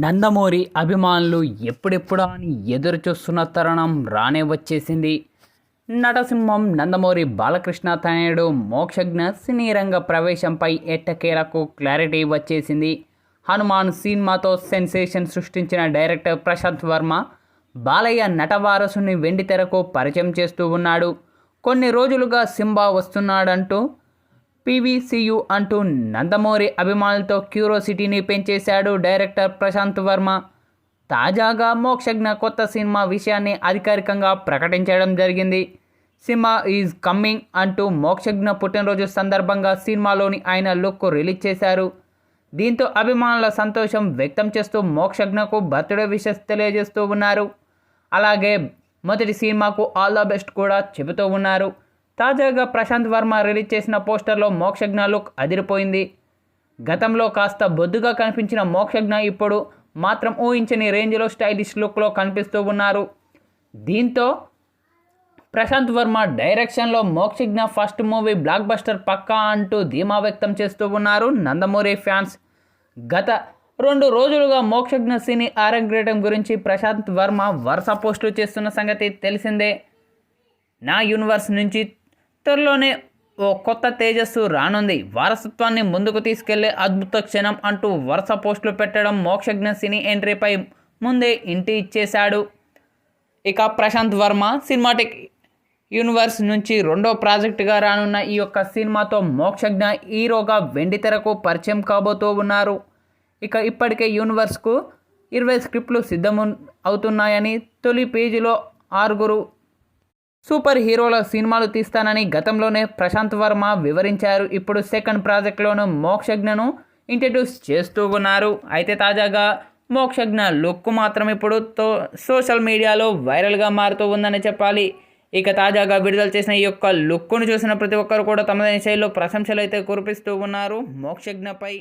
నందమూరి అభిమానులు ఎప్పుడెప్పుడా అని ఎదురు చూస్తున్న తరుణం రానే వచ్చేసింది. నటసింహం నందమూరి బాలకృష్ణ తనయుడు మోక్షజ్ఞ సినీ రంగ ప్రవేశంపై ఎట్టకేలకు క్లారిటీ వచ్చేసింది. హనుమాన్ సినిమాతో సెన్సేషన్ సృష్టించిన డైరెక్టర్ ప్రశాంత్ వర్మ బాలయ్య నటవారసుని వెండితెరకు పరిచయం చేస్తూ ఉన్నాడు. కొన్ని రోజులుగా సింబా వస్తున్నాడంటూ పీవీసీయు అంటూ నందమూరి అభిమానులతో క్యూరోసిటీని పెంచేశాడు డైరెక్టర్ ప్రశాంత్ వర్మ. తాజాగా మోక్షజ్ఞ కొత్త సినిమా విషయాన్ని అధికారికంగా ప్రకటించడం జరిగింది. సినిమా ఈజ్ కమ్మింగ్ అంటూ మోక్షజ్ఞ పుట్టినరోజు సందర్భంగా సినిమాలోని ఆయన లుక్ రిలీజ్ చేశారు. దీంతో అభిమానుల సంతోషం వ్యక్తం చేస్తూ మోక్షజ్ఞకు బర్త్డే విషెస్ తెలియజేస్తూ ఉన్నారు. అలాగే మొదటి సినిమాకు ఆల్ ద బెస్ట్ కూడా చెబుతూ ఉన్నారు. తాజాగా ప్రశాంత్ వర్మ రిలీజ్ చేసిన పోస్టర్లో మోక్షజ్ఞ లుక్ అదిరిపోయింది. గతంలో కాస్త బొద్దుగా కనిపించిన మోక్షజ్ఞ ఇప్పుడు మాత్రం ఊహించని రేంజ్లో స్టైలిష్ లుక్లో కనిపిస్తూ ఉన్నారు. దీంతో ప్రశాంత్ వర్మ డైరెక్షన్లో Mokshagna first movie blockbuster పక్కా అంటూ ధీమా వ్యక్తం చేస్తూ ఉన్నారు నందమూరి ఫ్యాన్స్. గత రెండు రోజులుగా మోక్షజ్ఞ సినీ ఆరంగేయడం గురించి ప్రశాంత్ వర్మ వరుస పోస్టులు చేస్తున్న సంగతి తెలిసిందే. నా యూనివర్స్ నుంచి త్వరలోనే ఓ కొత్త తేజస్సు రానుంది. వారసత్వాన్ని ముందుకు తీసుకెళ్ళే అద్భుత క్షణం అంటూ వరుస పోస్టులు పెట్టడం మోక్షజ్ఞ సినీ ఎంట్రీపై ముందే ఇంటి ఇచ్చేశాడు. ఇక ప్రశాంత్ వర్మ సినిమాటిక్ యూనివర్స్ నుంచి రెండో ప్రాజెక్టుగా రానున్న ఈ యొక్క సినిమాతో మోక్షజ్ఞ హీరోగా వెండితెరకు పరిచయం కాబోతూ ఉన్నారు. ఇక ఇప్పటికే యూనివర్స్కు ఇరవై స్క్రిప్ట్లు సిద్ధము అవుతున్నాయని తొలి పేజీలో ఆరుగురు సూపర్ హీరోల సినిమాలు తీస్తానని గతంలోనే ప్రశాంత్ వర్మ వివరించారు. ఇప్పుడు సెకండ్ ప్రాజెక్ట్లోనూ మోక్షజ్ఞను ఇంట్రడ్యూస్ చేస్తూ ఉన్నారు. అయితే తాజాగా మోక్షజ్ఞ లుక్ మాత్రం ఇప్పుడు తో సోషల్ మీడియాలో వైరల్గా మారుతూ ఉందని చెప్పాలి. ఇక తాజాగా విడుదల చేసిన ఈ యొక్క లుక్ను చూసిన ప్రతి ఒక్కరు కూడా తమదైన శైలిలో ప్రశంసలు అయితే కురిపిస్తూ ఉన్నారు మోక్షజ్ఞపై.